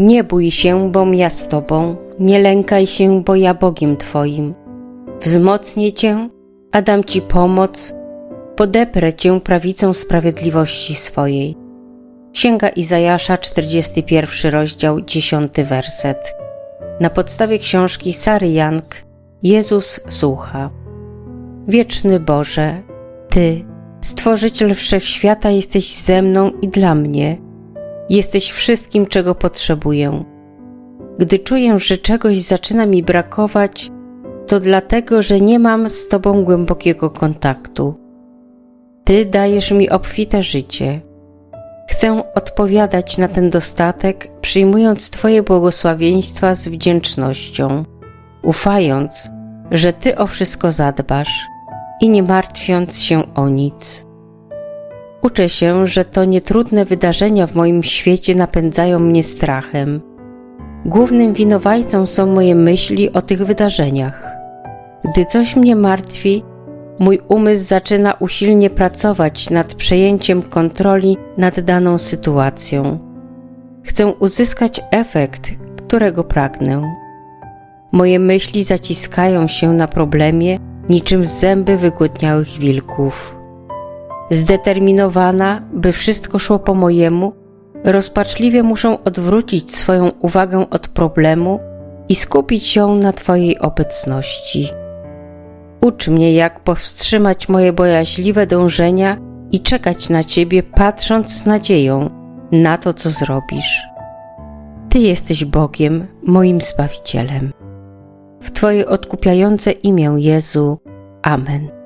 Nie bój się, bom ja z Tobą, nie lękaj się, bo ja Bogiem Twoim. Wzmocnię Cię, a dam Ci pomoc, podeprę Cię prawicą sprawiedliwości swojej. Księga Izajasza, 41 rozdział, 10 werset. Na podstawie książki Sary Young Jezus słucha. Wieczny Boże, Ty, Stworzyciel Wszechświata, jesteś ze mną i dla mnie. Jesteś wszystkim, czego potrzebuję. Gdy czuję, że czegoś zaczyna mi brakować, to dlatego, że nie mam z Tobą głębokiego kontaktu. Ty dajesz mi obfite życie. Chcę odpowiadać na ten dostatek, przyjmując Twoje błogosławieństwa z wdzięcznością, ufając, że Ty o wszystko zadbasz i nie martwiąc się o nic. Uczę się, że to nietrudne wydarzenia w moim świecie napędzają mnie strachem. Głównym winowajcą są moje myśli o tych wydarzeniach. Gdy coś mnie martwi, mój umysł zaczyna usilnie pracować nad przejęciem kontroli nad daną sytuacją. Chcę uzyskać efekt, którego pragnę. Moje myśli zaciskają się na problemie niczym zęby wygłodniałych wilków. Zdeterminowana, by wszystko szło po mojemu, rozpaczliwie muszę odwrócić swoją uwagę od problemu i skupić ją na Twojej obecności. Ucz mnie, jak powstrzymać moje bojaźliwe dążenia i czekać na Ciebie, patrząc z nadzieją na to, co zrobisz. Ty jesteś Bogiem, moim Zbawicielem. W Twoje odkupiające imię Jezu. Amen.